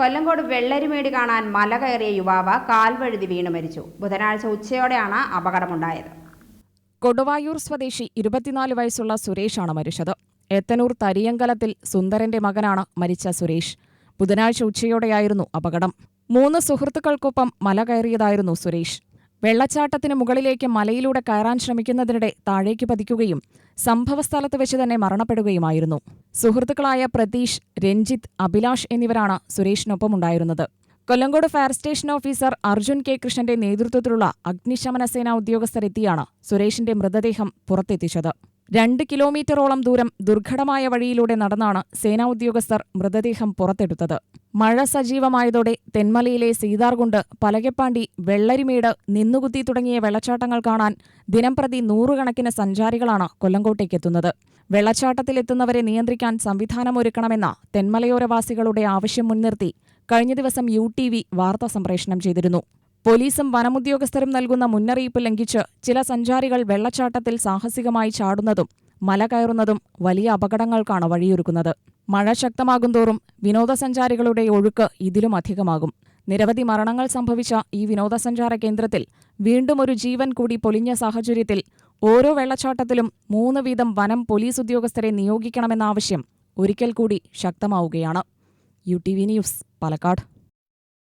കൊല്ലങ്കോട് വെള്ളരിമേട് കാണാൻ മല കയറിയ യുവാവ് കാൽവഴുതി വീണു മരിച്ചു. ബുധനാഴ്ച ഉച്ചയോടെയാണ് അപകടമുണ്ടായത്. കൊടുവായൂർ സ്വദേശി ഇരുപത്തിനാല് വയസ്സുള്ള സുരേഷാണ് മരിച്ചത്. എത്തനൂർ തരിയങ്കലത്തിൽ സുന്ദരന്റെ മകനാണ് മരിച്ച സുരേഷ്. ബുധനാഴ്ച ഉച്ചയോടെയായിരുന്നു അപകടം. മൂന്ന് സുഹൃത്തുക്കൾക്കൊപ്പം മല കയറിയതായിരുന്നു സുരേഷ്. വെള്ളച്ചാട്ടത്തിന് മുകളിലേക്ക് മലയിലൂടെ കയറാൻ ശ്രമിക്കുന്നതിനിടെ താഴേക്ക് പതിക്കുകയും സംഭവസ്ഥലത്ത് വെച്ച് തന്നെ മരണപ്പെടുകയുമായിരുന്നു. സുഹൃത്തുക്കളായ പ്രതീഷ് രഞ്ജിത്ത് അഭിലാഷ് എന്നിവരാണ് സുരേഷിനൊപ്പമുണ്ടായിരുന്നത്. Kollengode fire station officer Arjun K. കൃഷ്ണന്റെ നേതൃത്വത്തിലുള്ള അഗ്നിശമന സേനാ ഉദ്യോഗസ്ഥരെത്തിയാണ് സുരേഷിന്റെ മൃതദേഹം പുറത്തെത്തിച്ചത്. രണ്ട് കിലോമീറ്ററോളം ദൂരം ദുർഘടമായ വഴിയിലൂടെ നടന്നാണ് സേനാ ഉദ്യോഗസ്ഥർ മൃതദേഹം പുറത്തെടുത്തത്. മഴ സജീവമായതോടെ തെന്മലയിലെ സീതാർകുണ്ട് പലകപ്പാണ്ടി വെള്ളരിമേട് നിന്നുകുത്തി തുടങ്ങിയ വെള്ളച്ചാട്ടങ്ങൾ കാണാൻ ദിനംപ്രതി നൂറുകണക്കിന് സഞ്ചാരികളാണ് കൊല്ലങ്കോട്ടേക്ക് കൊല്ലങ്കോട്ടേക്കെത്തുന്നത്. വെള്ളച്ചാട്ടത്തിലെത്തുന്നവരെ നിയന്ത്രിക്കാൻ സംവിധാനമൊരുക്കണമെന്ന തെന്മലയോരവാസികളുടെ ആവശ്യം മുൻനിർത്തി കഴിഞ്ഞ ദിവസം യു ടി വി വാർത്താ സംപ്രേഷണം ചെയ്തിരുന്നു. പോലീസും വനമുദ്യോഗസ്ഥരും നൽകുന്ന മുന്നറിയിപ്പ് ലംഘിച്ച് ചില സഞ്ചാരികൾ വെള്ളച്ചാട്ടത്തിൽ സാഹസികമായി ചാടുന്നതും മല കയറുന്നതും വലിയ അപകടങ്ങൾക്കാണ് വഴിയൊരുക്കുന്നത്. മഴ ശക്തമാകുന്തോറും വിനോദസഞ്ചാരികളുടെ ഒഴുക്ക് ഇതിലും അധികമാകും. നിരവധി മരണങ്ങൾ സംഭവിച്ച ഈ വിനോദസഞ്ചാര കേന്ദ്രത്തിൽ വീണ്ടും ഒരു ജീവൻ കൂടി പൊലിഞ്ഞ സാഹചര്യത്തിൽ ഓരോ വെള്ളച്ചാട്ടത്തിലും മൂന്ന് വീതം വനം പോലീസ് ഉദ്യോഗസ്ഥരെ നിയോഗിക്കണമെന്ന ആവശ്യം ഒരിക്കൽ കൂടി ശക്തമാവുകയാണ്. U T V news Palakkad.